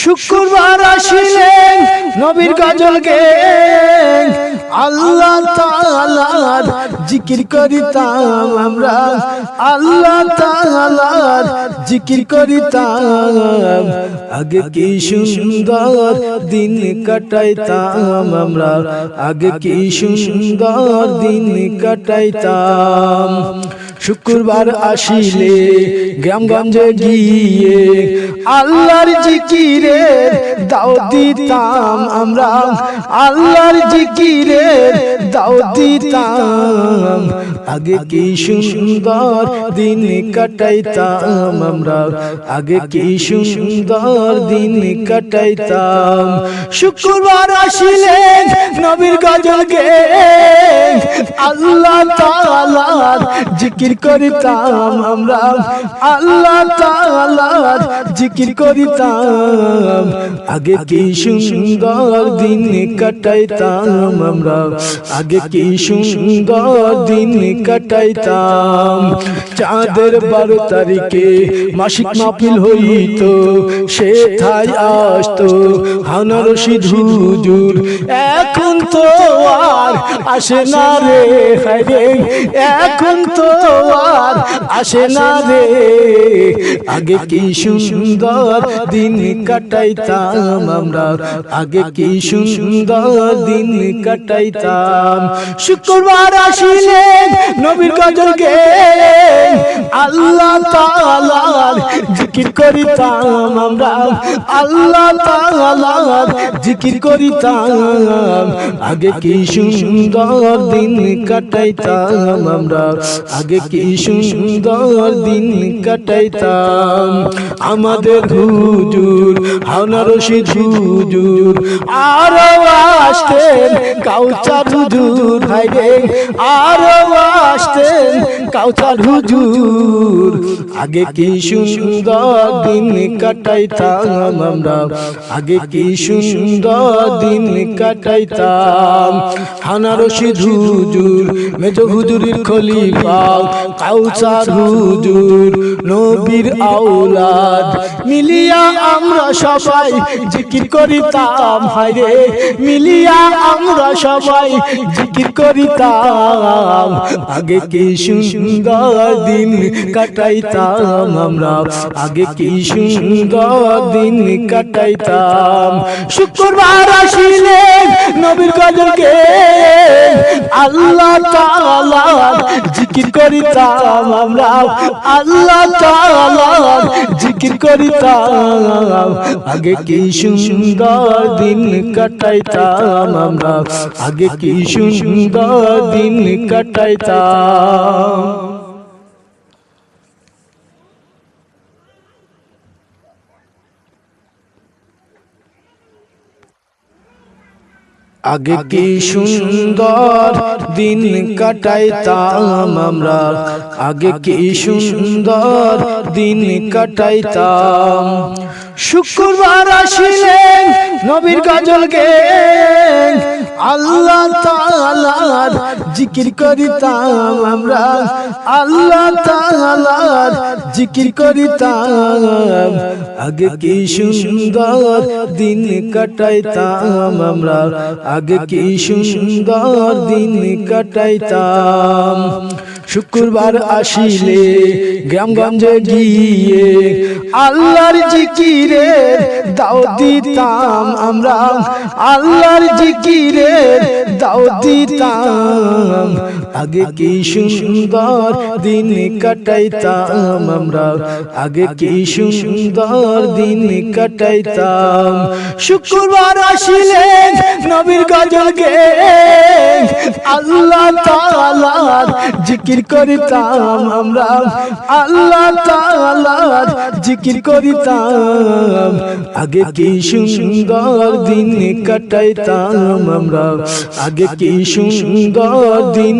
শুক্রবার আসিলেন নবীর কাজল গে আল্লাহ তাআলার জিকির করিতাম আমরা। আল্লাহ তাআলার জিকির করিতাম। আগে কি সুন্দর দিন কাটাইতাম আমরা। আগে কি সুন্দর দিন কাটাইতাম। শুক্রবার আসিলে গ্রামগঞ্জে গিয়ে আল্লাহর জিকিরে দাও দিতাম আমরা। আল্লাহর জিকিরে দাও দিতাম। আগে কি সুন্দর দিন কাটাইতাম আমরা। আগে কি সুন্দর দিন কাটাইতাম। শুক্রবার আসিলে নবীর গজল গে আল্লাহ তাআলার জিকির করিতাম আমরা। আল্লাহ তাআলার জিকির করিতাম। আগে কি সুন্দর দিন কাটাইতাম আমরা। আগে কি সুন্দর দিন কাটাইতাম। চাঁদের বারো তারিখে মাসিক মাহফিল হইতো সে থাই আসতো হানা রশিদ হুজুর এখন তো আর আসে না রে হায়রে এখন তো আর আসে না রে। আগে কি সুন্দর দিন কাটাইতাম আমরা, আগে কি সুন্দর দিন কাটাইতাম। শুক্রবার আসিলে নবীর গজল গে আল্লাহ তাআলার জিকির করিতাম আমরা, আল্লাহ তাআলার জিকির করিতাম। আগে কি সুন্দর দিন কাটাইতাম আমরা। আগে কি সুন্দর দিন কাটাইতাম? আমাদের হুজুর হাওনা রশিদ হুজুর আরও আসতেন, কাউচার হুজুর হাইরে আরও আসতেন কাউচার হুজুর। আগে কি সুন্দর দিন কাটাইতাম আমরা। আগে কি সুন্দর দিন কাটাইতাম। হানা রশিদ হুজুর, মেজ হুজুরের খলিফা কাউসার হুজুর, নবীর আওলাদ। মিলিয়া আমরা সবাই জিকির করিতাম হায়রে মিলিয়া আমরা সবাই জিকির করিতাম। আগে কি সুন্দর দিন কাটাইতাম আমরা? আগে কি সুন্দর দিন কাটাইতাম? শুক্রবার আসিলে নবীর গজলকে আল্লাহ তাআলা জিকির করিতাম আমরা। আল্লাহ তাআলা জিকির করিতাম আগে কি সুন্দর দিন কাটাইতাম আমরা? আগে কি সুন্দর দিন কাটাইতাম? আগে কি সুন্দর দিন কাটাইতাম আমরা? আগে কি সুন্দর দিন কাটাইতাম? শুক্রবার আসিলেন নবীর কাজলকে আল্লাহ তাআলার জিকির করিতাম আমরা। আল্লাহ তালার জিকির করিতাম। আগে কি সুন্দর দিন কাটাইতাম আমরা। আগে কি সুন্দর দিন কাটাইতাম। শুক্রবার আসিলে গ্রামগঞ্জে গিয়ে আল্লাহর জিকিরে দাও দিতাম আমরা। আল্লাহর জিকিরে দাও দিতাম। আগে কি সুন্দর দিন কাটাইতাম আমরা। আগে কি সুন্দর দিন কাটাইতাম। শুক্রবার আসিলে নবীর গজল গে আল্লাহ তাআলার জিকির করিতাম আমরা। আল্লাহ তাআলার জিকির করিতাম। আগে কি সুন্দর দিন কাটাইতাম আমরা। আগে কি সুন্দর দিন